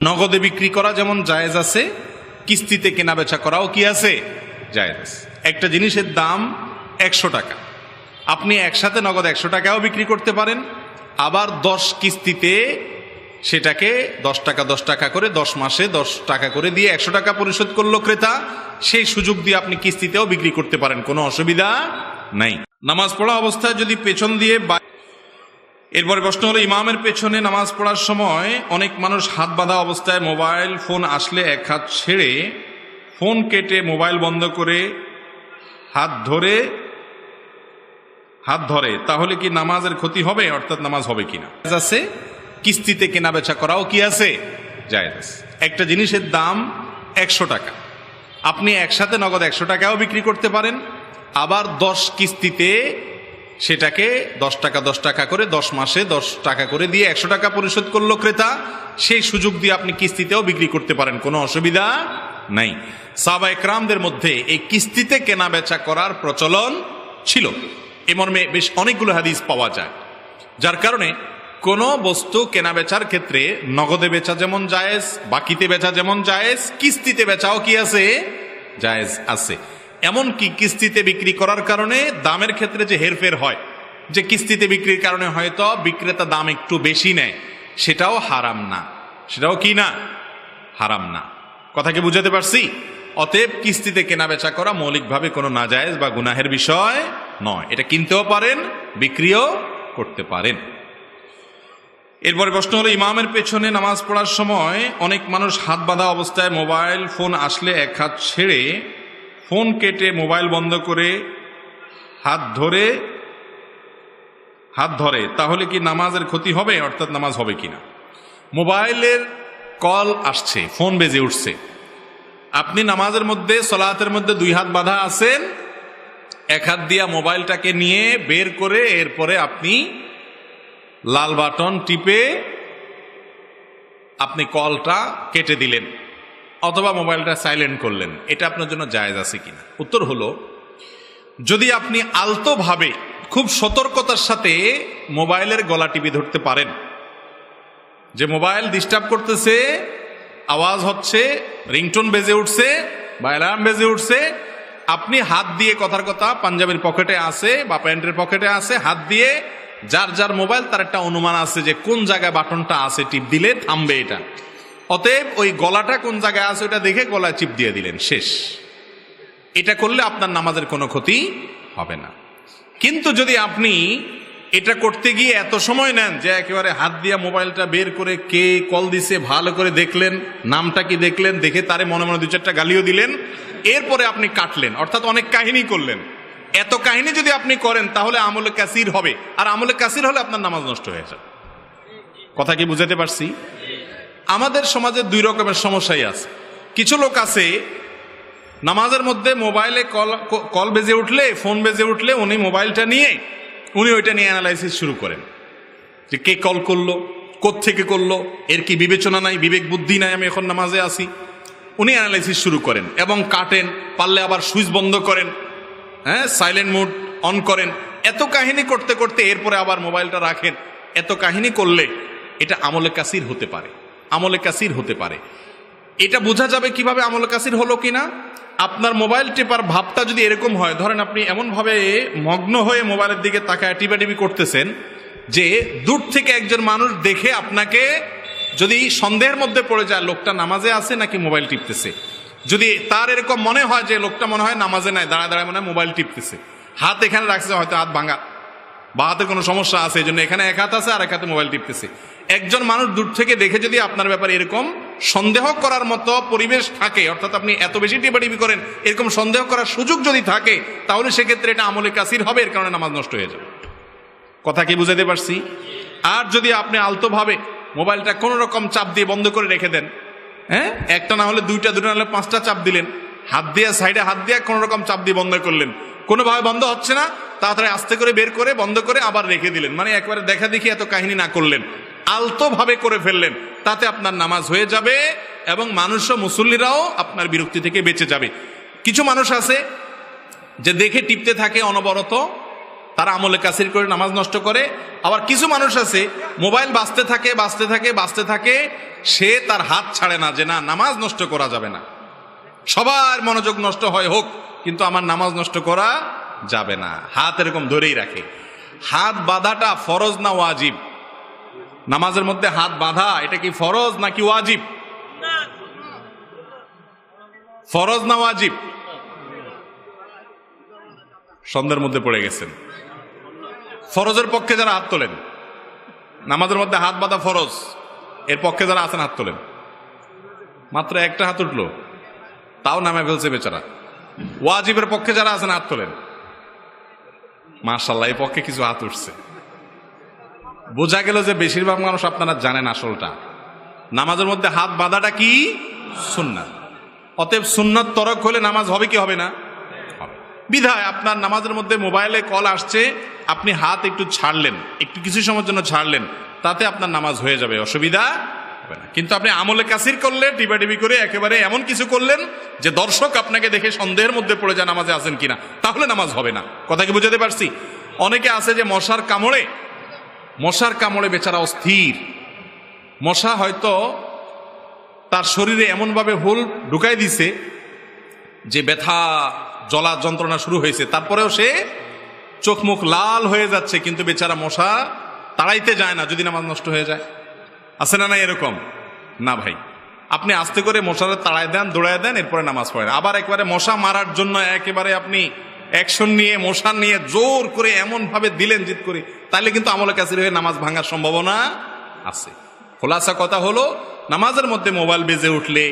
নগদে বিক্রি করা যেমন জায়েজ আছে, কিস্তিতে কেনা বেচা করাও কি আছে? জায়েজ আছে। একটা জিনিসের দাম একশো টাকা। আপনি একসাথে নগদ একশো টাকাও বিক্রি করতে পারেন, আবার দশ কিস্তিতে সেটাকে দশ টাকা দশ টাকা করে দশ মাসে দশ টাকা করে দিয়ে একশো টাকা পরিশোধ করল ক্রেতা, সেই সুযোগ দিয়ে আপনি কিস্তিতেও বিক্রি করতে পারেন, কোনো অসুবিধা নাই। নামাজ পড়া অবস্থায় যদি পেছন দিয়ে এরপরে প্রশ্ন হলো, ইমামের পেছনে নামাজ পড়ার সময় অনেক মানুষ হাত বাঁধা অবস্থায় মোবাইল ফোন আসলে এক হাত ছেড়ে ফোন কেটে মোবাইল বন্ধ করে হাত ধরে হাত ধরে। তাহলে কি নামাজের ক্ষতি হবে, অর্থাৎ নামাজ হবে কিনা? আছে, কিস্তিতে কেনা বেচা করাও কি আছে? জায়েজ একটা জিনিসের দাম একশো টাকা। আপনি একসাথে নগদ একশো টাকাও বিক্রি করতে পারেন, আবার দশ কিস্তিতে সেটাকে দশ টাকা দশ টাকা করে দশ মাসে দশ টাকা করে দিয়ে একশো টাকা পরিশোধ করল ক্রেতা। সেই সুযোগ দিয়ে আপনি কিস্তিতেও বিক্রি করতে পারেন, কোনো অসুবিধা নাই। সাবা একরামদের মধ্যে এই কিস্তিতে কেনা বেচা করার প্রচলন ছিল। এ মর্মে বেশ অনেকগুলো হাদিস পাওয়া যায়। যার কারণে কোনো বস্তু কেনা বেচার ক্ষেত্রে নগদে বেচা যেমন জায়েজ, বাকিতে বেচা যেমন জায়েজ, কিস্তিতে বেচাও কি আছে? জায়েজ আছে। এমনকি কিস্তিতে বিক্রি করার কারণে দামের ক্ষেত্রে যে হেরফের হয়, যে কিস্তিতে বিক্রির কারণে হয়তো বিক্রেতা দাম একটু বেশি নেয়, সেটাও হারাম না। সেটাও কি না? হারাম না। কথা কি বুঝাতে পারছি? অতএব কিস্তিতে কেনা বেচা করা মৌলিকভাবে কোনো নাজায়েজ বা গুনাহের বিষয় নয়। এটা কিনতেও পারেন, বিক্রিও করতে পারেন। এরপরে প্রশ্ন হলো, ইমামের পেছনে নামাজ পড়ার সময় অনেক মানুষ হাত বাঁধা অবস্থায় মোবাইল ফোন আসলে এক হাত ছেড়ে ফোন কেটে মোবাইল বন্ধ করে হাত ধরে হাত ধরে, তাহলে কি নামাজের ক্ষতি হবে? অর্থাৎ নামাজ হবে কিনা? মোবাইলের কল আসছে, ফোন বেজে উঠছে। আপনি নামাজের মধ্যে, সলাতের মধ্যে দুই হাত বাঁধা আছেন, এক হাত দিয়া মোবাইলটাকে নিয়ে বের করে এরপরে আপনি লাল বাটন টিপে আপনি কলটা কেটে দিলেন। অথবা মোবাইলটা সাইলেন্ট করলেন, এটা আপনার জন্য জায়েজ আছে কিনা? উত্তর হলো, যদি আপনি আলতোভাবে, খুব সতর্কতার সাথে মোবাইলের গলা টিপে ধরতে পারেন, যে মোবাইল ডিস্টার্ব করতেছে, আওয়াজ হচ্ছে, রিংটোন বেজে উঠছে, বা অ্যালার্ম বেজে উঠছে, আপনি হাত দিয়ে কথার কথা পাঞ্জাবের পকেটে আছে, বা প্যান্টের পকেটে আছে, হাত দিয়ে যার যার মোবাইল, তার একটা অনুমান আছে যে কোন জায়গায় বাটনটা আছে, টিপ দিলে থামবে এটা। অতএব ওই গলাটা কোন জায়গায় আছে ওটা দেখে গলায় চিপ দিয়ে দিলেন, শেষ। এটা করলে আপনার নামাজের কোনো ক্ষতি হবে না। কিন্তু যদি আপনি এটা করতে গিয়ে এত সময় নেন যে একেবারে হাত দিয়া মোবাইলটা বের করে কে কল দিছে, ভালো করে দেখলেন, নামটা কি দেখলেন, দেখে তারে মনে মনে দু চারটা গালিও দিলেন, এরপরে আপনি কাটলেন, অর্থাৎ অনেক কাহিনী করলেন। এত কাহিনী যদি আপনি করেন, তাহলে আমলে কাসির হবে, আর আমলে কাসির হলে আপনার নামাজ নষ্ট হয়ে যাবে। কথা কি বুঝাতে পারছি? আমাদের সমাজে দুই রকমের সমস্যাই আছে। কিছু লোক আছে, নামাজের মধ্যে মোবাইলে কল কল বেজে উঠলে, ফোন বেজে উঠলে উনি মোবাইলটা নিয়ে, উনি ওইটা নিয়ে অ্যানালাইসিস শুরু করেন। যে কে কল করল থেকে করল, এর কি বিবেচনা নাই, বিবেক বুদ্ধি নাই, আমি এখন নামাজে আসি উনি অ্যানালাইসিস শুরু করেন এবং কাটেন, পারলে আবার সুইচ বন্ধ করেন হ্যাঁ সাইলেন্ট মুড অন করেন। এত কাহিনী করতে করতে এরপরে আবার মোবাইলটা রাখেন। এত কাহিনী করলে এটা আমলে কাসির হতে পারে। আমলে কাসির হতে পারে। এটা বোঝা যাবে কীভাবে আমল কাসির হলো কিনা। আপনার মোবাইল টেপার ভাবটা যদি এরকম হয়, ধরেন আপনি এমনভাবে মগ্ন হয়ে মোবাইলের দিকে তাকায় টিপাটিপি করতেছেন যে দূর থেকে একজন মানুষ দেখে আপনাকে যদি সন্দেহের মধ্যে পড়ে যায়, লোকটা নামাজে আছে নাকি মোবাইল টিপতেছে? যদি তার এরকম মনে হয় যে লোকটা মনে হয় নামাজে নাই, দাঁড়ায় দাঁড়ায় মনে হয় মোবাইল টিপতেছে। হাত এখানে রাখছে, হয়তো হাত ভাঙা বা হাতে কোনো সমস্যা আছে, এই জন্য এখানে এক হাত আছে আর এক হাতে মোবাইল টিপতেছে। একজন মানুষ দূর থেকে দেখে যদি আপনার ব্যাপারে এরকম সন্দেহ করার মতো পরিবেশ থাকে, অর্থাৎ আপনি এত বেশি টিপাটিপি করেন, এরকম সন্দেহ করার সুযোগ যদি থাকে, তাহলে সেক্ষেত্রে এটা আমলে কাসির হবে, এর কারণে নামাজ নষ্ট হয়ে যাবে। কথা কি বুঝাতে পারছি? আর যদি আপনি আলতোভাবে মোবাইলটা কোনো রকম চাপ দিয়ে বন্ধ করে রেখে দেন হ্যাঁ? একটা না হলে দুইটা দুটো না হলে পাঁচটা চাপ দিলেন, হাত দিয়ে, সাইডে হাত দিয়ে কোনো রকম চাপ দিয়ে বন্ধ করলেন কোনোভাবে বন্ধ হচ্ছে না, তাড়াতাড়ি আস্তে করে বের করে, বন্ধ করে আবার রেখে দিলেন। মানে একবারে দেখা দেখি এত কাহিনী না করলেন। আলতোভাবে করে ফেললেন। তাতে আপনার নামাজ হয়ে যাবে এবং মানুষও মুসল্লিরাও আপনার বিরক্তি থেকে বেঁচে যাবে। কিছু মানুষ আছে যে দেখে টিপতে থাকে অনবরত, তারা আমলে কাসির করে নামাজ নষ্ট করে। আবার কিছু মানুষ আছে, মোবাইল বাঁচতে থাকে বাঁচতে থাকে বাঁচতে থাকে, সে তার হাত ছাড়ে না যে না, নামাজ নষ্ট করা যাবে না। সবার মনোযোগ নষ্ট হয়, হোক, কিন্তু আমার নামাজ নষ্ট করা যাবে না। হাত এরকম ধরেই রাখে। হাত বাঁধাটা ফরজ না ওয়াজিব? নামাজের মধ্যে হাত বাঁধা, এটা কি ফরজ নাকি ওয়াজিব? ফরজ না ওয়াজিব? সন্ধ্যের মধ্যে পড়ে গেছেন। ফরজের পক্ষে যারা হাত তোলেন, নামাজের মধ্যে হাত বাঁধা ফরজ, এর পক্ষে যারা আছেন হাত তোলেন। মাত্র একটা হাত উঠল। তাও নামে ফেলছে বেচারা। ওয়াজিবের পক্ষে যারা আছেন, হাত তোলেন। মার্শাল্লাহ এই পক্ষে কিছু হাত উঠছে। বোঝা গেল যে বেশিরভাগ মানুষ আপনারা জানেন আসলটা। নামাজের মধ্যে হাত বাঁধাটা কি? সুন্নাত। অতএব সুন্নত তরক হলে নামাজ হবে কি হবে না? বিধায় আপনার নামাজের মধ্যে মোবাইলে কল আসছে, আপনি হাত একটু ছাড়লেন, একটু কিছু সময়ের জন্য ছাড়লেন, তাতে আপনার নামাজ হয়ে যাবে। অসুবিধা হবে না। কিন্তু আপনি আমলে কাসির করলে, টিপাটিপি করে একেবারে এমন কিছু করলেন যে দর্শক আপনাকে দেখে সন্দেহের মধ্যে পড়ে যায় নামাজে আছেন কিনা। তাহলে নামাজ হবে না। কথা কি বুঝাতে পারছি? অনেকে আছে যে মশার কামড়ে মশার কামড়ে বেচারা অস্থির। মশা হয়তো তার শরীরে এমনভাবে হোল ঢুকাই দিছে যে ব্যথা জলা যন্ত্রণা শুরু হয়েছে। তারপরেও সে চোখ মুখ লাল হয়ে যাচ্ছে, কিন্তু বেচারা মশা তাড়াইতে যায় না, যদি নামাজ নষ্ট হয়ে যায়। আছে না না এরকম? না ভাই। আপনি আস্তে করে মশারে তাড়ায় দেন, দৌড়ায় দেন, এরপরে নামাজ পড়েন। আবার একবারে মশা মারার জন্য একেবারে আপনি অ্যাকশন নিয়ে, মশা নিয়ে জোর করে এমন ভাবে দিলেন জিত করে তাহলে কিন্তু আমলে কাছে হয়ে নামাজ ভাঙার সম্ভাবনা আছে। খোলাসা কথা হলো, নামাজের মধ্যে মোবাইল বেজে উঠলে,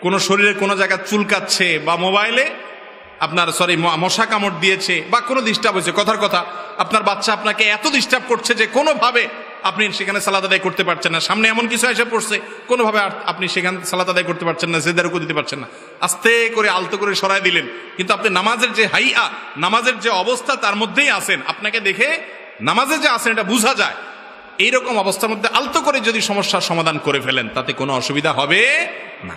কোনো শরীরে কোনো জায়গা চুলকাচ্ছে বা মোবাইলে আপনার সরি মশা কামড় দিয়েছে বা কোনো ডিস্টার্ব হয়েছে, কথার কথা, আপনার বাচ্চা আপনাকে এত ডিস্টার্ব করছে যে কোনোভাবে আপনি সেখানে সালাদ আদায় করতে পারছেন না। সামনে এমন কিছু এসে পড়ছে, কোনোভাবে আপনি সেখানে সালাদ আদায় করতে পারছেন না সেদার দিতে পারছেন না। আস্তে করে আলতো করে সরাই দিলেন। কিন্তু আপনি নামাজের যে হাইয়া, নামাজের যে অবস্থা তার মধ্যেই আসেন আপনাকে দেখে নামাজে যে আসেন এটা বোঝা যায়। এইরকম অবস্থার মধ্যে আলতো করে যদি সমস্যার সমাধান করে ফেলেন, তাতে কোনো অসুবিধা হবে না।